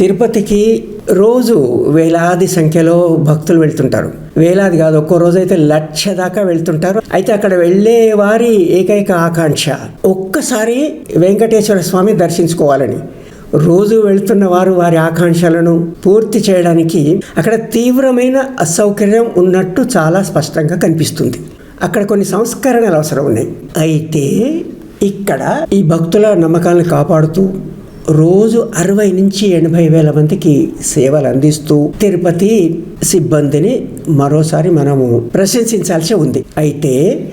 తిరుపతికి రోజు వేలాది సంఖ్యలో భక్తులు వెళ్తుంటారు. వేలాది కాదు ఒక్కో రోజు అయితే లక్ష దాకా వెళ్తుంటారు. అయితే అక్కడ వెళ్ళే వారి ఏకైక ఆకాంక్ష ఒక్కసారి వెంకటేశ్వర స్వామి దర్శించుకోవాలని. రోజు వెళ్తున్న వారు వారి ఆకాంక్షలను పూర్తి చేయడానికి అక్కడ తీవ్రమైన అసౌకర్యం ఉన్నట్టు చాలా స్పష్టంగా కనిపిస్తుంది. అక్కడ కొన్ని సంస్కరణలు అవసరం ఉన్నాయి. అయితే ఇక్కడ ఈ భక్తుల నమ్మకాలను కాపాడుతూ రోజు అరవై నుంచి ఎనభై వేల మందికి సేవలు అందిస్తూ తిరుపతి సిబ్బందిని మరోసారి మనము ప్రశంసించాల్సి ఉంది. అయితే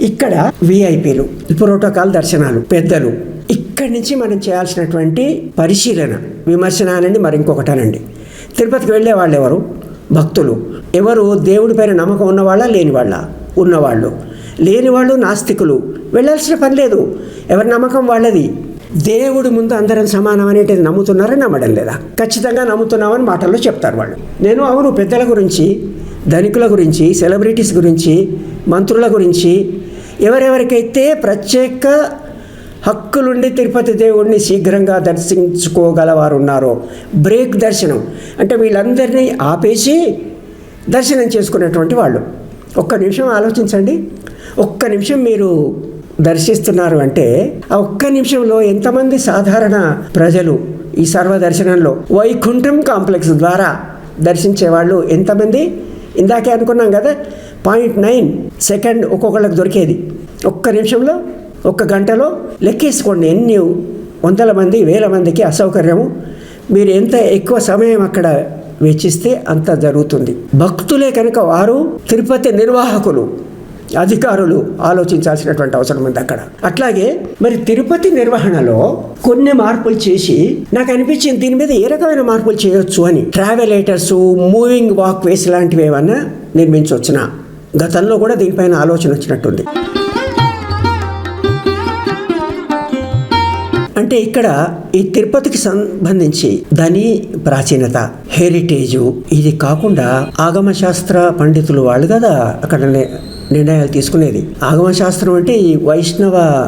ఇక్కడ విఐపీలు ప్రోటోకాల్ దర్శనాలు పెద్దలు ఇక్కడి నుంచి మనం చేయాల్సినటువంటి పరిశీలన విమర్శన అనండి మరి ఇంకొకటనండి. తిరుపతికి వెళ్ళే వాళ్ళు ఎవరు? భక్తులు. ఎవరు? దేవుడి పైన నమ్మకం ఉన్నవాళ్ళ? లేని వాళ్ళ ఉన్నవాళ్ళు. లేని వాళ్ళు నాస్తికులు. వెళ్ళాల్సిన పని లేదు. ఎవరి నమ్మకం వాళ్ళది? దేవుడు ముందు అందరం సమానం అనేటిది నమ్ముతున్నారా నమ్మడం లేదా? ఖచ్చితంగా నమ్ముతున్నామని మాటల్లో చెప్తారు వాళ్ళు. నేను అవును పెద్దల గురించి ధనికుల గురించి సెలబ్రిటీస్ గురించి మంత్రుల గురించి ఎవరెవరికైతే ప్రత్యేక హక్కులుండి తిరుపతి దేవుడిని శీఘ్రంగా దర్శించుకోగలవారు ఉన్నారో బ్రేక్ దర్శనం అంటే వీళ్ళందరినీ ఆపేసి దర్శనం చేసుకునేటువంటి వాళ్ళు. ఒక్క నిమిషం ఆలోచించండి. ఒక్క నిమిషం మీరు దర్శిస్తున్నారు అంటే ఆ ఒక్క నిమిషంలో ఎంతమంది సాధారణ ప్రజలు ఈ సర్వ దర్శనంలో వైకుంఠం కాంప్లెక్స్ ద్వారా దర్శించే వాళ్ళు ఎంతమంది? ఇందాకే అనుకున్నాం కదా పాయింట్ నైన్ సెకండ్ ఒక్కొక్కళ్ళకి దొరికేది. ఒక్క నిమిషంలో ఒక్క గంటలో లెక్కేసుకోండి ఎన్ని వందల మంది వేల మందికి అసౌకర్యము. మీరు ఎంత ఎక్కువ సమయం అక్కడ వెచ్చిస్తే అంత జరుగుతుంది. భక్తులే కనుక వారు తిరుపతి నిర్వాహకులు. అధికారులు ఆలోచించాల్సినటువంటి అవసరం ఉంది అక్కడ. అట్లాగే మరి తిరుపతి నిర్వహణలో కొన్ని మార్పులు చేసి నాకు అనిపించింది దీని మీద ఏ రకమైన మార్పులు చేయొచ్చు అని. ట్రావెలేటర్స్ మూవింగ్ వాక్ వేస్ లాంటివి ఏమన్నా నిర్మించవచ్చునా గతంలో కూడా దీనిపైన ఆలోచన వచ్చినట్టుంది. అంటే ఇక్కడ ఈ తిరుపతికి సంబంధించి దాని ప్రాచీనత హెరిటేజు ఇది కాకుండా ఆగమశాస్త్ర పండితులు వాళ్ళు కదా అక్కడ ని- నిర్ణయాలు తీసుకునేది. ఆగమశాస్త్రం అంటే ఈ వైష్ణవ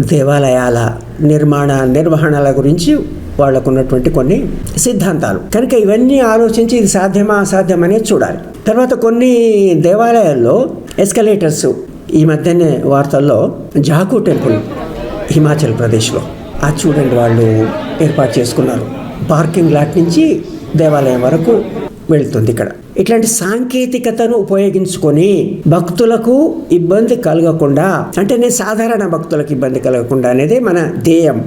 దేవాలయాల నిర్మాణ నిర్వహణల గురించి వాళ్ళకు ఉన్నటువంటి కొన్ని సిద్ధాంతాలు. కనుక ఇవన్నీ ఆలోచించి ఇది సాధ్యమా అసాధ్యమా అనేది చూడాలి. తర్వాత కొన్ని దేవాలయాల్లో ఎస్కలేటర్స్. ఈ మధ్యనే వార్తల్లో జాకు టెంపుల్ హిమాచల్ ప్రదేశ్లో. ఆ చూడండి వాళ్ళు ఏర్పాటు చేసుకున్నారు. పార్కింగ్ లాట్ నుంచి దేవాలయం వరకు వెళ్తుంది ఇక్కడ. ఇట్లాంటి సాంకేతికతను ఉపయోగించుకొని భక్తులకు ఇబ్బంది కలగకుండా అంటే నేను సాధారణ భక్తులకు ఇబ్బంది కలగకుండా అనేది మన ధ్యేయం.